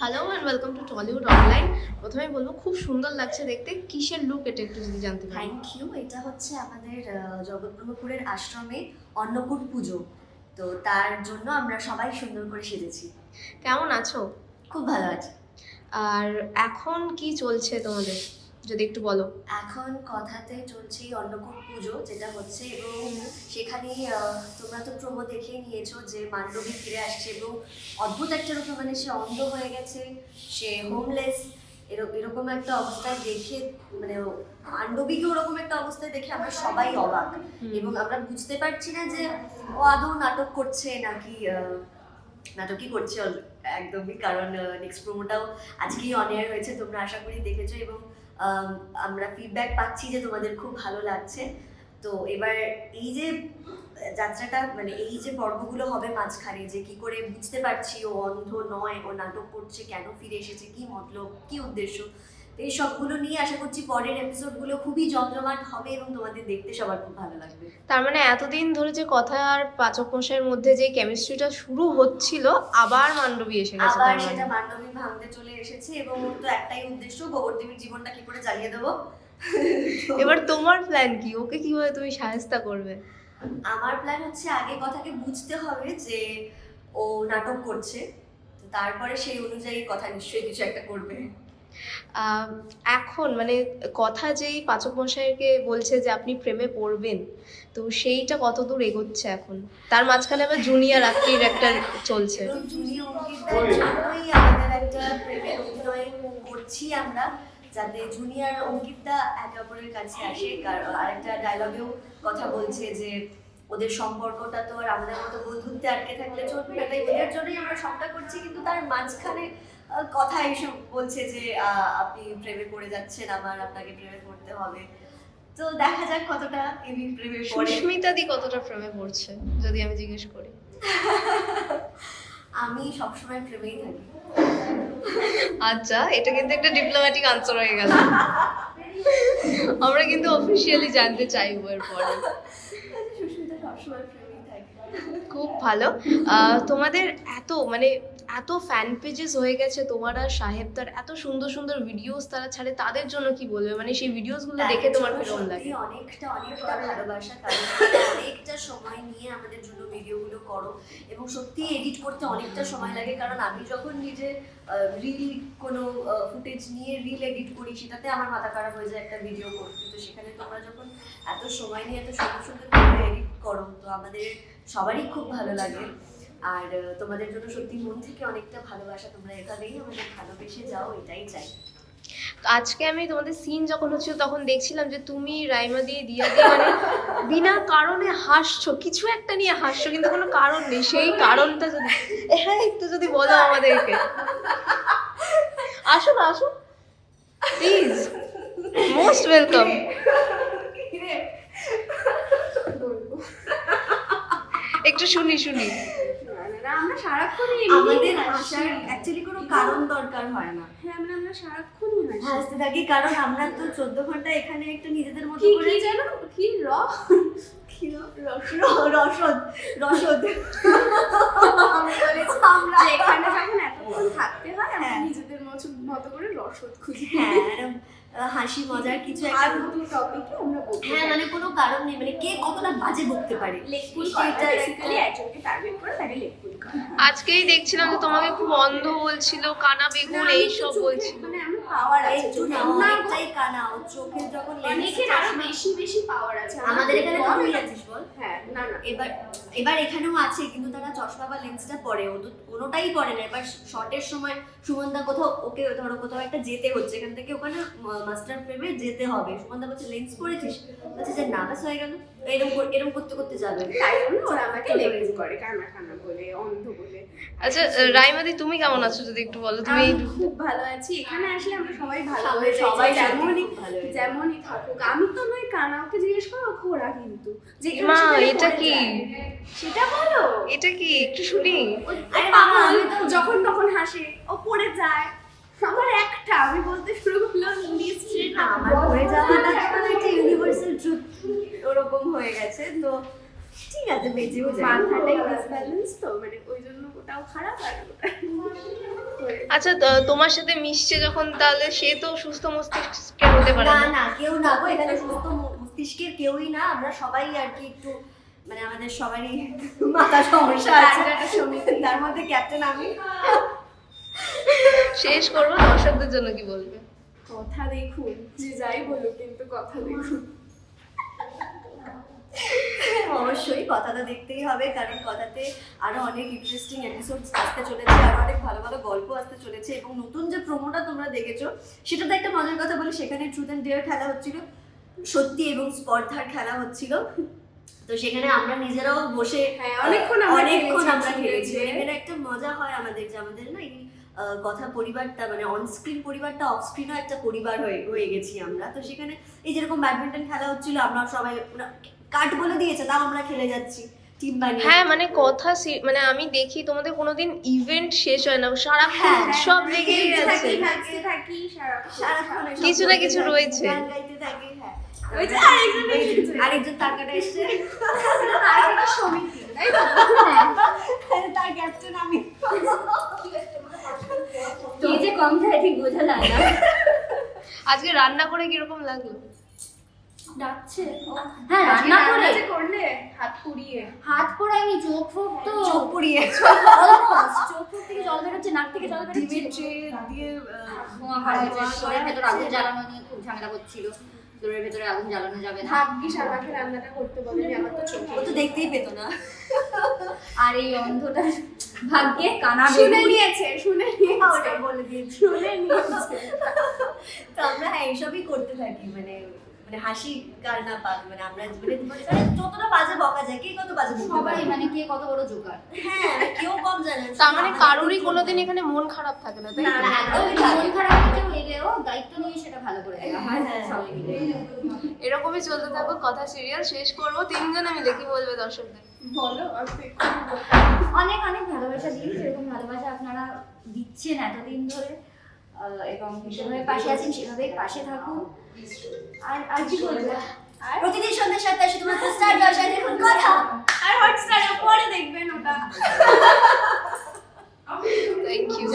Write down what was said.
Hello and welcome to Tollywood online প্রথমে বলব খুব সুন্দর লাগছে দেখতে। কিসের লুক এটা একটু যদি জানতে পারি? থ্যাংক ইউ এটা হচ্ছে আমাদের আহ, আশ্রমে অন্নকূট পুজো। তো তার জন্য আমরা সবাই সুন্দর করে সেজেছি। কেমন আছো? খুব ভালো আছি। আর এখন কি চলছে তোমাদের? যদি একটু বলো। এখন কথাতে চলছে অন্নকূট পুজো যেটা হচ্ছে এবং সেখানে তোমরা তো প্রমো দেখেই নিয়েছো যে মান্ডবী ফিরে আসছে এবং অদ্ভুত একটা রূপে মানে সে অন্ধ হয়ে গেছে সে হোমলেস এরকম একটা অবস্থায় দেখে মানে মান্ডবীকে ওরকম একটা অবস্থায় দেখে আমরা সবাই অবাক। এবং আমরা বুঝতে পারছি না যে ও আদৌ নাটক করছে নাকি নাটকই করছে একদমই কারণ নেক্সট প্রোমোটাও আজকেই অন এয়ার হয়েছে তোমরা আশা করি দেখেছ এবং আমরা ফিডব্যাক পাচ্ছি যে তোমাদের খুব ভালো লাগছে। তো এবার এই যে, যাত্রাটা মানে এই যে পর্বগুলো হবে মাঝখানে, যে কি করে বুঝতে পারছি ও অন্ধ নয়, ও নাটক করছে, কেন ফিরে এসেছে, কি মতলব, কি উদ্দেশ্য এই সবগুলো নিয়ে আশা করছি পরের এপিসোডগুলো খুবই জমজমাট হবে এবং তোমাদের দেখতে সবার খুব ভালো লাগবে। তার মানে এতদিন ধরে যে কথা আর পাচক মশাইয়ের মধ্যে যে কেমিস্ট্রিটা শুরু হচ্ছিল আবার মান্ডবী এসে গেছে আবার মানে। সেটা মান্ডবী ভাঙতে চলে এসেছে এবং ওর তো একটাই উদ্দেশ্য গোবরদেবীর জীবনটা কি করে জ্বালিয়ে দেবো? এবার তোমার প্ল্যান কি? ওকে কীভাবে তুমি সাহায্য করবে? আমার প্ল্যান হচ্ছে আগে কথাকে বুঝতে হবে যে ও নাটক করছে তারপরে সেই অনুযায়ী কথা নিশ্চয়ই কিছু একটা করবে। এখন মানে কথা যেই পাচক মশাইকে বলছে যে আপনি প্রেমে পড়বেন, তো সেইটা কতদূর এগোচ্ছে এখন? তার মাঝখানে আবার জুনিয়র আত্মীর একটা চলছে। করছি আমরা, যাতে জুনিয়র অঙ্কিতটা একে অপরের কাছে আসে। আরেকটা ডায়লগেও কথা বলছে যে, ওদের সম্পর্কটা তো আর আমাদের মতো বন্ধুত্বে আটকে থাকলে চলবে না। তাই ওদের জন্যই আমরা সবটা করছি, কিন্তু তার মাঝখানে কথা এসে বলছে যে আপনি প্রেমে পড়ে যাচ্ছেন আমার আপনাকে প্রেমে পড়তে হবে। তো দেখা যাক কতটা এমনি প্রেমে পড়ে। সুস্মিতা দি কতটা প্রেমে পড়ছে যদি আমি জিজ্ঞেস করি। আমি সবসময় প্রেমেই থাকি। আচ্ছা এটা কিন্তু একটা ডিপ্লোম্যাটিক আনসার হয়ে গেল। আমরা কিন্তু অফিসিয়ালি জানতে চাইব এরপরে। সুস্মিতা সবসময় প্রেমেই থাকে। খুব ভালো। তোমাদের এত মানে এত ফ্যান পেজেস হয়ে গেছে তোমার আর সাহেবদার এত সুন্দর সুন্দর ভিডিওস তারা ছাড়ে তাদের জন্য কি বলবে? মানে সেই ভিডিওসগুলো দেখে তোমার সত্যি লাগে? অনেকটা অনেকটা ভালোবাসা কারণ অনেকটা সময় নিয়ে আমাদের জন্য ভিডিওগুলো করো। এবং সত্যি এডিট করতে অনেকটা সময় লাগে কারণ আমি যখন নিজে রিল কোনো ফুটেজ নিয়ে রিল এডিট করি সেটাতে আমার মাথা খারাপ হয়ে যায় একটা ভিডিও করতে। তো সেখানে তোমরা যখন এত সময় নিয়ে এত সুন্দর সুন্দর ভিডিও এডিট করো তো আমাদের সবারই খুব ভালো লাগে। আর তোমাদের জন্য সত্যি মন থেকে অনেকটা ভালোবাসা তোমরা এখানেই আমাদের ভালোবেসে যাও এটাই চাই। আজকে আমি তোমাদের সিন যখন হচ্ছিল তখন দেখছিলাম যে তুমি রাইমা দিয়ে দিয়া দিয়ে মানে বিনা কারণে হাসছো। কিছু একটা নিয়ে হাসছো কিন্তু কোনো কারণ নেই। সেই কারণটা যদি হ্যাঁ একটু যদি বলো আমাদেরকে। আসো না আসো প্লিজ মোস্ট ওয়েলকাম একটু শুনি শুনি। আমরা সারাক্ষণই আমাদের হাসার অ্যাকচুয়ালি কোনো কারণ দরকার হয় না। হ্যাঁ আমরা আমরা সারাক্ষণই হাসতে থাকি কারণ আমরা তো চোদ্দ ঘণ্টা এখানে একটা নিজেদের মতো করে কি জানো কি র? কি র- র- রসদ রসদ। আমরা এখানে যখন এতক্ষণ থাকতে হয় আমরা হ্যাঁ। নিজেদের মতো করে রসদ খুঁজি। হ্যাঁ হাসি মজার কিছু একটা টপিকে আমরা হ্যাঁ মানে কোনো কারণ নেই মানে কে কতটা বাজে বকতে পারে? লেকপুল সেটার করা একটা- বেসিক্যালি একজনকে টার্গেট করে তাকে আজকেই দেখছিলাম যে তোমাকে খুব অন্ধ বলছিল কানা বেগুন এইসব বলছিল মানে আমার পাওয়ার আছে না চোখে। অনেকটাই কানা ও চোখের যখন অনেকের আরও বেশি বেশি পাওয়ার আছে আমাদের এখানে কমই। আছিস বল হ্যাঁ না না এবার এবার এখানেও আছে কিন্তু তারা চশমা বা লেন্সটা পরে। ও তো কোনোটাই পরে না। এবার শর্টের সময় সুমনদা কোথাও ওকে ধরো কোথাও একটা যেতে হচ্ছে। এখান থেকে ওখানে মাস্টার ফ্রেমে যেতে হবে। সুমনদা বলছে লেন্স পরেছিস? বলছে যে না হয়ে গেল। এরকম এরকম করতে করতে যাবে। তাই জন্য ওরা আমাকে লেকপুল করে কানা কানা বলে অন্ধ বলে। আচ্ছা রাইমাদি তুমি কেমন আছো যদি একটু বলো? তুমি খুব ভালো আছি। এখানে আসলে আমরা সবাই ভালো সবাই- হয়ে সবাই যেমনই। যেমনই থাকুক। আমি তো নয় কানা ওকে জিজ্ঞেস করো ও খোড়া কিন্তু মা, এটা কি? সেটা বলো এটা কি? একটু শুনি। আরে বাবা আমি তো যখন তখন হাসে। ও পড়ে যায়। আমার একটা আমি বলতে শুরু করলাম নিশ্চয়ই না, আমার পড়ে যাওয়াটা মানে একটা ইউনিভার্সাল ট্রুথ ওরকম হয়ে গেছে। তো ঠিক আছে বেঁচেও যায়। মাথাটাই ডিসব্যালেন্স তো মানে ওই জন্য ওটাও খারাপ আর আচ্ছা তো- তোমার সাথে মিশছে যখন তাহলে সে তো সুস্থ মস্তিষ্কের হতে পারে না না। না কেউ না গো এখানে সুস্থ মস্তিষ্কের কেউই না। আমরা সবাই আর কি একটু মানে আমাদের সবারই মাথা সমস্যা আছে। একটা সমিতি। তার মধ্যে ক্যাপ্টেন আমি। শেষ করব দর্শকদের জন্য কি বলবে? কথা দেখুন যে যাই বলুক কিন্তু কথা দেখুন। অবশ্যই কথাটা দেখতেই হবে কারণ কথাতে আরও অনেক ইন্টারেস্টিং এপিসোড আসতে চলেছে আরও অনেক ভালো ভালো গল্প আসতে চলেছে এবং নতুন যে প্রোমোটা তোমরা দেখেছ সেটাতে একটা মজার কথা বলি সেখানে ট্রুথ অ্যান্ড ডেয়ার খেলা হচ্ছিল সত্যি এবং স্পর্ধার খেলা হচ্ছিল। তো সেখানে আমরা নিজেরাও বসে হ্যাঁ, অনেকক্ষণ অনেকক্ষণ আমরা খেলেছি। এখানে একটা মজা হয় আমাদের যে আমাদের না এই কথা পরিবারটা মানে অন স্ক্রিন পরিবারটা অফ স্ক্রিনও একটা পরিবার হয়ে হয়ে গেছি আমরা। তো সেখানে এই যেরকম ব্যাডমিন্টন খেলা হচ্ছিল আমরা সবাই কাট বলে দিয়েছে তাও আমরা খেলে যাচ্ছি। হ্যাঁ মানে কথা সি- মানে আমি দেখি তোমাদের কোনোদিন ইভেন্ট শেষ হয় না সারাক্ষণ হ্যাঁ, উৎসব লেগেই আছে থাকি সারাক্ষণ সারাক্ষণ কিছু না কিছু রয়েছে। গান গাইতে থাকি হ্যাঁ। আরেকজন এসেছে। আরেকজন এসছে। আর একটা সমিতি। তাই তো? তার ক্যাপ্টেন আমি। কে যে কম খায় ঠিক বোঝা যায় না। আজকে রান্না করে কীরকম লাগল? ডাকছে। হ্যাঁ রান্না করে। করলে হাত পুড়িয়ে। হাত পোড়ায়নি চোখ ফোক তো। চোখ পুড়িয়ে। চোখ ফোক থেকে জল বেরোচ্ছে নাক থেকে জল বেরোচ্ছে দিয়ে ধোঁয়া ভেতর আগুন জ্বালানো নিয়ে খুব ঝামেলা করছিল। স্টোরের ভেতরে আগুন জ্বালানো যাবে না। ভাগ্যিস আমাকে রান্নাটা করতে বলেনি আমার তো চোখে। ও তো দেখতেই পেত না। আর এই অন্ধটা ভাগ্যে কানা শুনে নিয়েছে শুনে নিয়েছে। ওটা বলে দিয়েছি। শুনে নিয়েছে। তো আমরা হ্যাঁ এইসবই করতে থাকি মানে মানে হাসি কার না পাক মানে আমরা মানে মানে যতটা বাজে বকা যায় কে কত বাজে সবাই মানে কে কত বড় জোকার। হ্যাঁ কেউ কম জানে। তার মানে কারোরই কোনোদিন এখানে মন খারাপ থাকে না তাই না। মন খারাপ কেউ হ্যাঁ, হ্যাঁ। এরকমই চলতে থাকব কথা সিরিয়াল শেষ করব তিনজন আমি দেখি বলবে দর্শকদের। বলো অনেক অনেক ভালোবাসা দিন সেরকম ভালোবাসা আপনারা দিচ্ছেন এতদিন ধরে এবং যেভাবে পাশে আছেন সেভাবে পাশে থাকুন। আর আর কি বলব? প্রতিদিন সন্ধ্যা সাতটায় শুধুমাত্র স্টার জলসায় দেখুন কথা। আর হটস্টারে পরে দেখবেন ওটা। Thank you